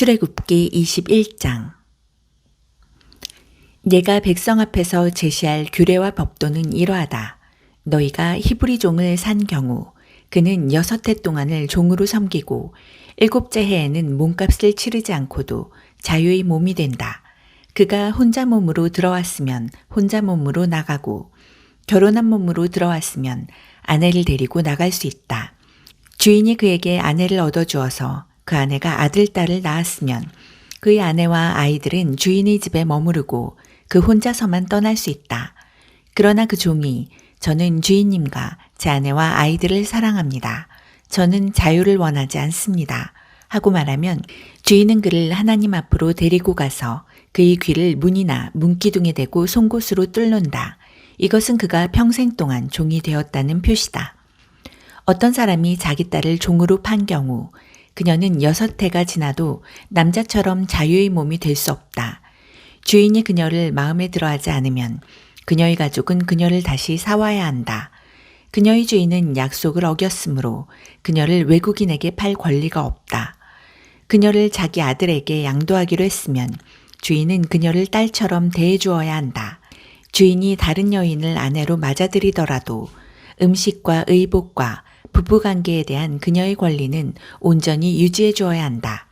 출애굽기 21장 내가 백성 앞에서 제시할 규례와 법도는 이러하다. 너희가 히브리 종을 산 경우 그는 여섯 해 동안을 종으로 섬기고 일곱째 해에는 몸값을 치르지 않고도 자유의 몸이 된다. 그가 혼자 몸으로 들어왔으면 혼자 몸으로 나가고 결혼한 몸으로 들어왔으면 아내를 데리고 나갈 수 있다. 주인이 그에게 아내를 얻어주어서 그 아내가 아들, 딸을 낳았으면 그의 아내와 아이들은 주인의 집에 머무르고 그 혼자서만 떠날 수 있다. 그러나 그 종이 저는 주인님과 제 아내와 아이들을 사랑합니다. 저는 자유를 원하지 않습니다. 하고 말하면 주인은 그를 하나님 앞으로 데리고 가서 그의 귀를 문이나 문기둥에 대고 송곳으로 뚫는다. 이것은 그가 평생 동안 종이 되었다는 표시다. 어떤 사람이 자기 딸을 종으로 판 경우 그녀는 여섯 해가 지나도 남자처럼 자유의 몸이 될 수 없다. 주인이 그녀를 마음에 들어 하지 않으면 그녀의 가족은 그녀를 다시 사와야 한다. 그녀의 주인은 약속을 어겼으므로 그녀를 외국인에게 팔 권리가 없다. 그녀를 자기 아들에게 양도하기로 했으면 주인은 그녀를 딸처럼 대해 주어야 한다. 주인이 다른 여인을 아내로 맞아들이더라도 음식과 의복과 부부관계에 대한 그녀의 권리는 온전히 유지해 주어야 한다.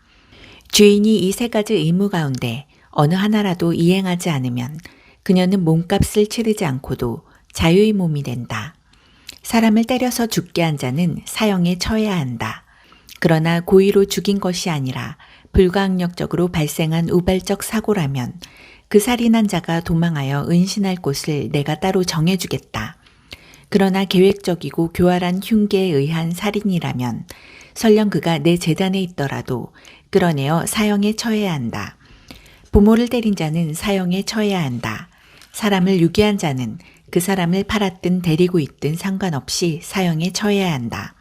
주인이 이 세 가지 의무 가운데 어느 하나라도 이행하지 않으면 그녀는 몸값을 치르지 않고도 자유의 몸이 된다. 사람을 때려서 죽게 한 자는 사형에 처해야 한다. 그러나 고의로 죽인 것이 아니라 불가항력적으로 발생한 우발적 사고라면 그 살인한 자가 도망하여 은신할 곳을 내가 따로 정해주겠다. 그러나 계획적이고 교활한 흉계에 의한 살인이라면 설령 그가 내 재단에 있더라도 끌어내어 사형에 처해야 한다. 부모를 때린 자는 사형에 처해야 한다. 사람을 유기한 자는 그 사람을 팔았든 데리고 있든 상관없이 사형에 처해야 한다.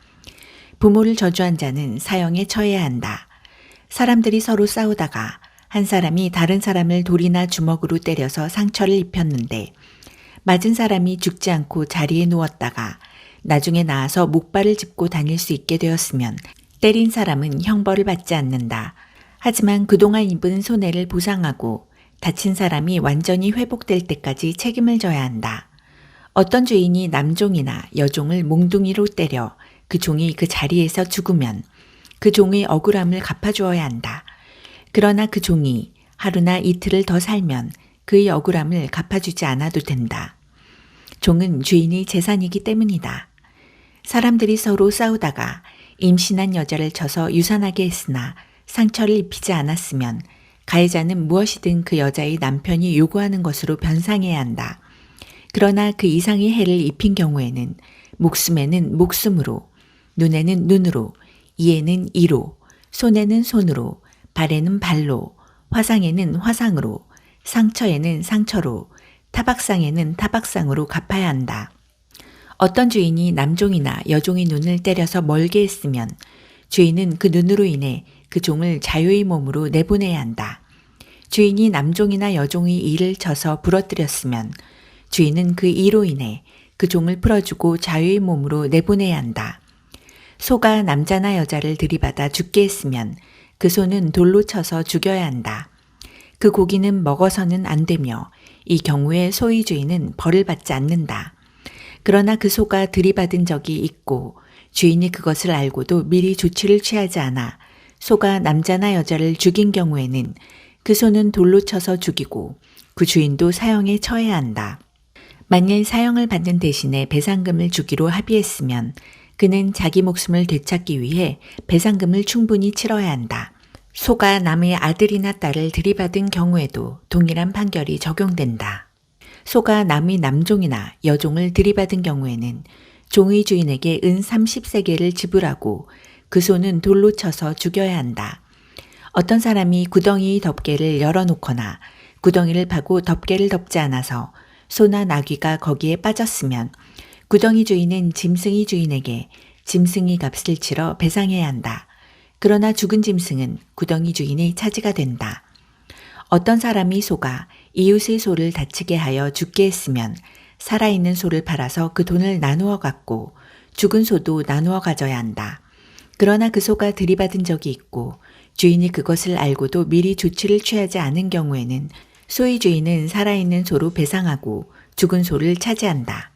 부모를 저주한 자는 사형에 처해야 한다. 사람들이 서로 싸우다가 한 사람이 다른 사람을 돌이나 주먹으로 때려서 상처를 입혔는데 맞은 사람이 죽지 않고 자리에 누웠다가 나중에 나와서 목발을 짚고 다닐 수 있게 되었으면 때린 사람은 형벌을 받지 않는다. 하지만 그동안 입은 손해를 보상하고 다친 사람이 완전히 회복될 때까지 책임을 져야 한다. 어떤 주인이 남종이나 여종을 몽둥이로 때려 그 종이 그 자리에서 죽으면 그 종의 억울함을 갚아주어야 한다. 그러나 그 종이 하루나 이틀을 더 살면 그의 억울함을 갚아주지 않아도 된다. 종은 주인의 재산이기 때문이다. 사람들이 서로 싸우다가 임신한 여자를 쳐서 유산하게 했으나 상처를 입히지 않았으면 가해자는 무엇이든 그 여자의 남편이 요구하는 것으로 변상해야 한다. 그러나 그 이상의 해를 입힌 경우에는 목숨에는 목숨으로, 눈에는 눈으로, 이에는 이로, 손에는 손으로, 발에는 발로, 화상에는 화상으로, 상처에는 상처로, 타박상에는 타박상으로 갚아야 한다. 어떤 주인이 남종이나 여종의 눈을 때려서 멀게 했으면 주인은 그 눈으로 인해 그 종을 자유의 몸으로 내보내야 한다. 주인이 남종이나 여종의 이를 쳐서 부러뜨렸으면 주인은 그 이로 인해 그 종을 풀어주고 자유의 몸으로 내보내야 한다. 소가 남자나 여자를 들이받아 죽게 했으면 그 소는 돌로 쳐서 죽여야 한다. 그 고기는 먹어서는 안 되며 이 경우에 소의 주인은 벌을 받지 않는다. 그러나 그 소가 들이받은 적이 있고 주인이 그것을 알고도 미리 조치를 취하지 않아 소가 남자나 여자를 죽인 경우에는 그 소는 돌로 쳐서 죽이고 그 주인도 사형에 처해야 한다. 만일 사형을 받는 대신에 배상금을 주기로 합의했으면 그는 자기 목숨을 되찾기 위해 배상금을 충분히 치러야 한다. 소가 남의 아들이나 딸을 들이받은 경우에도 동일한 판결이 적용된다. 소가 남의 남종이나 여종을 들이받은 경우에는 종의 주인에게 은 30세계를 지불하고 그 소는 돌로 쳐서 죽여야 한다. 어떤 사람이 구덩이 덮개를 열어놓거나 구덩이를 파고 덮개를 덮지 않아서 소나 나귀가 거기에 빠졌으면 구덩이 주인은 짐승이 주인에게 짐승이 값을 치러 배상해야 한다. 그러나 죽은 짐승은 구덩이 주인의 차지가 된다. 어떤 사람이 소가 이웃의 소를 다치게 하여 죽게 했으면 살아있는 소를 팔아서 그 돈을 나누어 갖고 죽은 소도 나누어 가져야 한다. 그러나 그 소가 들이받은 적이 있고 주인이 그것을 알고도 미리 조치를 취하지 않은 경우에는 소의 주인은 살아있는 소로 배상하고 죽은 소를 차지한다.